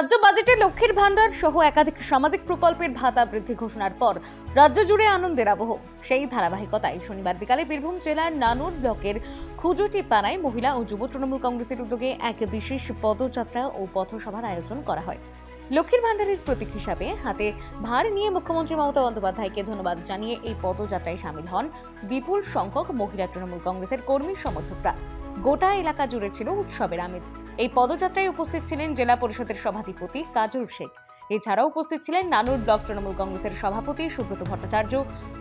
রাজ্য বাজেটে লক্ষ্মীর ভাণ্ডার সহ একাধিক সামাজিক প্রকল্পের ভাতা বৃদ্ধি ঘোষণার পর রাজ্য জুড়ে আনন্দের আবহ। সেই ধারাবাহিকতায় শনিবার বিকালে বীরভূম জেলার নানুর ব্লকের খুজুটি পাড়ায় মহিলা ও যুব তৃণমূল কংগ্রেসের উদ্যোগে এক বিশেষ পদযাত্রা ও পথসভার আয়োজন করা হয়। লক্ষ্মীর ভাণ্ডারের প্রতীক হিসাবে হাতে ভার নিয়ে মুখ্যমন্ত্রী মমতা বন্দ্যোপাধ্যায়কে ধন্যবাদ জানিয়ে এই পদযাত্রায় সামিল হন বিপুল সংখ্যক মহিলা তৃণমূল কংগ্রেসের কর্মী সমর্থকরা। গোটা এলাকা জুড়ে ছিল উৎসবের আমেজ। এই পদযাত্রায় উপস্থিত ছিলেন জেলা পরিষদের সভাধিপতি কাজল শেখ। এছাড়াও উপস্থিত ছিলেন নানুর, ব্লক তৃণমূল কংগ্রেসের সভাপতি সুব্রত ভট্টাচার্য,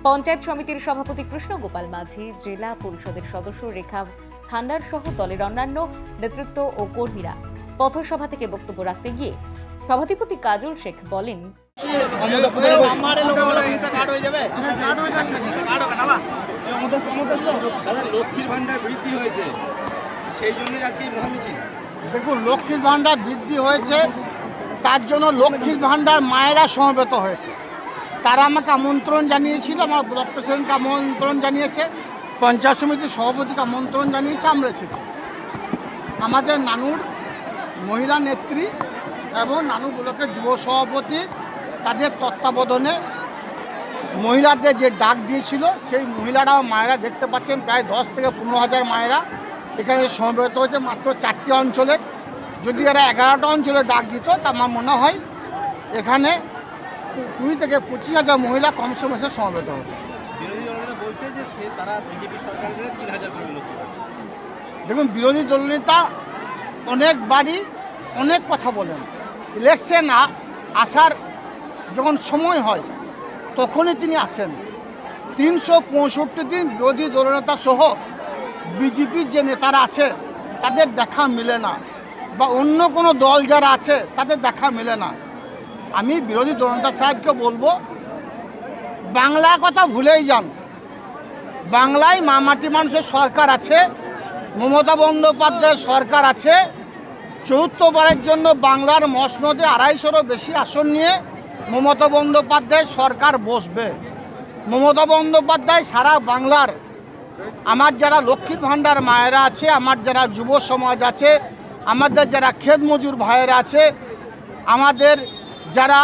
পঞ্চায়েত সমিতির সভাপতি কৃষ্ণ গোপাল মাঝি, জেলা পরিষদের সদস্য রেখা থান্ডার সহ দলের অন্যান্য নেতৃত্ব ও কর্মীরা পথসভা থেকে বক্তব্য রাখতে গিয়ে সভাধিপতি কাজল শেখ বলেন লক্ষ্মীর ভান্ডার বৃদ্ধি হয়েছে। সেই জন্য আজকে এই মহামিছিল। দেখুন, লক্ষ্মীর ভাণ্ডার বৃদ্ধি হয়েছে, তার জন্য লক্ষ্মীর ভাণ্ডার মায়েরা সমবেত হয়েছে। তারা আমাকে আমন্ত্রণ জানিয়েছিল, আমার ব্লক প্রেসিডেন্টকে আমন্ত্রণ জানিয়েছে, পঞ্চায়েত সমিতির সভাপতিকে আমন্ত্রণ জানিয়েছে, আমরা এসেছি। আমাদের নানুর মহিলা নেত্রী এবং নানুর ব্লকের যুব সভাপতি, তাদের তত্ত্বাবধানে মহিলাদের যে ডাক দিয়েছিল, সেই মহিলারা মায়েরা দেখতে পাচ্ছেন, প্রায় দশ থেকে পনেরো হাজার মায়েরা এখানে সমবেত হয়েছে মাত্র চারটি অঞ্চলে। যদি এরা এগারোটা অঞ্চলে ডাক দিত তা আমার মনে হয় এখানে কুড়ি থেকে পঁচিশ হাজার মহিলা কমসে কমসে সমবেত হবে। বলছে যে সে তারা বিজেপি সরকারের তিন হাজার দেখুন বিরোধী দলনেতা অনেকবারই অনেক কথা বলেন। ইলেকশন আসার যখন সময় হয় তখনই তিনি আসেন। তিনশো পঁয়ষট্টি দিন বিরোধী দলনেতা সহ বিজেপির যে নেতারা আছে, তাদের দেখা মেলে না। বা অন্য কোনো দল যারা আছে, তাদের দেখা মেলে না। আমি বিরোধী দলনেতা সাহেবকে বলব বাংলা কথা ভুলেই যান। বাংলায় মা মাটি মানুষের সরকার আছে, মমতা বন্দ্যোপাধ্যায়ের সরকার আছে। চতুর্থবারের জন্য বাংলার মসনদে আড়াইশোরও বেশি আসন নিয়ে মমতা বন্দ্যোপাধ্যায় সরকার বসবে। মমতা বন্দ্যোপাধ্যায় সারা বাংলার আমার যারা লক্ষ্মীর ভাণ্ডার মায়েরা আছে, আমার যারা যুব সমাজ আছে আমাদের যারা খেত মজুর ভাইয়েরা আছে, আমাদের যারা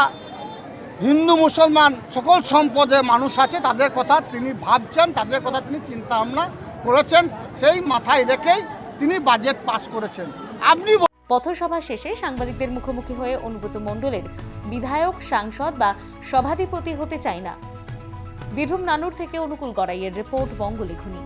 হিন্দু মুসলমান সকল সম্পদের মানুষ আছে, তাদের কথা তিনি ভাবছেন, তাদের কথা তিনি চিন্তা ভাবনা করেছেন, সেই মাথায় রেখেই তিনি বাজেট পাস করেছেন। আপনি পথসভা শেষে সাংবাদিকদের মুখোমুখি হয়ে অনুব্রত মণ্ডলের বিধায়ক, সাংসদ বা সভাধিপতি হতে চায় না। বীরভূম নানুর থেকে অনুকূল গড়াইয়ের রিপোর্ট বঙ্গলেখনী।